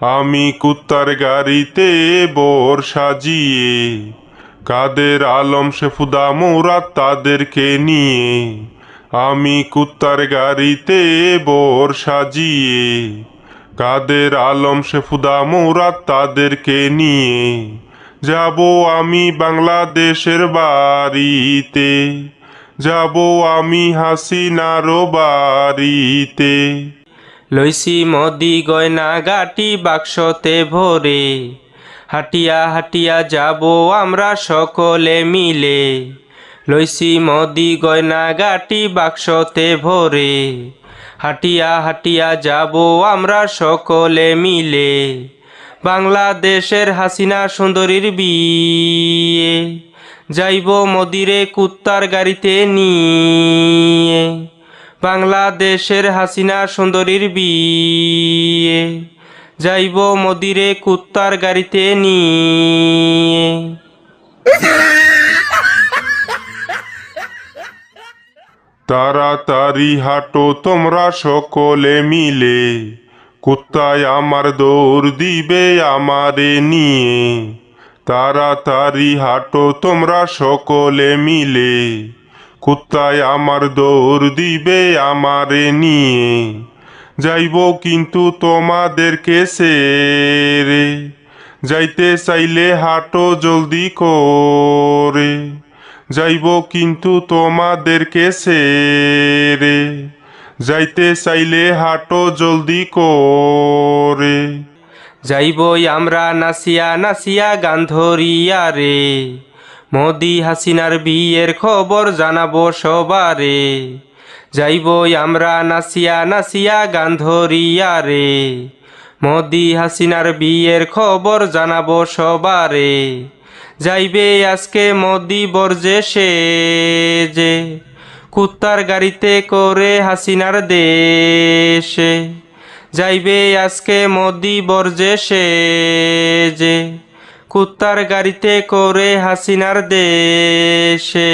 আমি কুত্তার গাড়িতে বর সাজিয়ে, কাদের আলম শেফুদা মোরাত তাদেরকে নিয়ে, আমি কুত্তার গাড়িতে বর সাজিয়ে, কাদের আলম শেফুদা মোরাত তাদেরকে নিয়ে, যাব আমি বাংলাদেশের বাড়িতে, যাব আমি হাসিনারও বাড়িতে। লইছি মদি গয়না গাটি বাক্সতে ভরে। হাটিয়া হাটিয়া যাব আমরা সকলে মিলে। লইছি মদি গয়না গাটি বাক্সতে ভরে। হাটিয়া হাটিয়া যাব আমরা সকলে মিলে। বাংলাদেশের হাসিনা সুন্দরীর বিয়ে। যাইব মদিরে কুত্তার গাড়িতে নিয়ে। বাংলাদেশের হাসিনা সুন্দরীর বিয়ে। যাইব মদিরে কুত্তার গাড়িতে নিয়ে। তাড়াতাড়ি হাঁটো, তোমরা সকলে মিলে। কুত্তায় আমার দৌড় দিবে আমারে নিয়ে। তাড়াতাড়ি হাঁটো, তোমরা সকলে মিলে। কুত্তায় আমার দৌড় দিবে আমারে নিয়ে? যাইব কিন্তু তোমাদেরকে সেরে। যাইতে চাইলে হাঁটো জলদি করে। যাইব কিন্তু তোমাদেরকে সেরে। যাইতে চাইলে হাঁটো জলদি করে। যাইবই আমরা নাসিয়া নাসিয়া গান ধরিয়া রে। মোদি হাসিনার বিয়ের খবর জানাব সবারে। যাইবই আমরা নাসিয়া নাসিয়া গান ধরিয়া রে মোদি হাসিনার বিয়ের খবর জানাব সবারে। যাইবে আজকে মোদি বর্জে সে যে কুত্তার গাড়িতে করে হাসিনার দেশে। যাইবে আজকে মোদি বর্জে সে যে কুত্তার গাড়িতে করে হাসিনার দেশে।